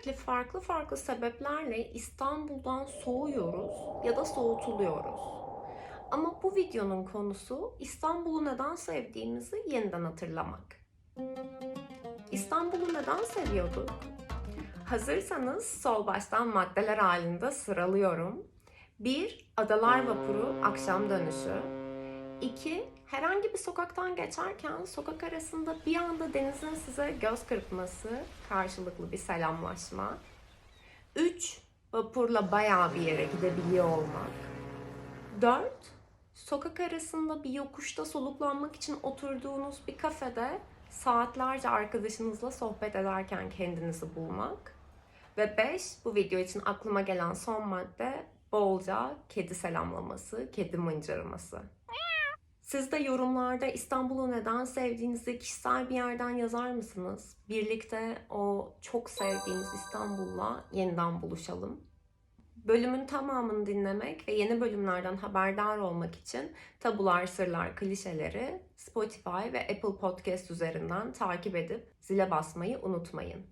Sürekli farklı farklı sebeplerle İstanbul'dan soğuyoruz ya da soğutuluyoruz. Ama bu videonun konusu İstanbul'u neden sevdiğimizi yeniden hatırlamak. İstanbul'u neden seviyorduk? Hazırsanız sol baştan maddeler halinde sıralıyorum. 1. Adalar Vapuru akşam dönüşü. 2. Herhangi bir sokaktan geçerken sokak arasında bir anda denizin size göz kırpması, karşılıklı bir selamlaşma. 3. Vapurla bayağı bir yere gidebiliyor olmak. 4. Sokak arasında bir yokuşta soluklanmak için oturduğunuz bir kafede saatlerce arkadaşınızla sohbet ederken kendinizi bulmak. Ve 5. Bu video için aklıma gelen son madde bolca kedi selamlaması, kedi mıncırması. Siz de yorumlarda İstanbul'u neden sevdiğinizi kişisel bir yerden yazar mısınız? Birlikte o çok sevdiğimiz İstanbul'la yeniden buluşalım. Bölümün tamamını dinlemek ve yeni bölümlerden haberdar olmak için Tabular Sırlar Klişeleri Spotify ve Apple Podcast üzerinden takip edip zile basmayı unutmayın.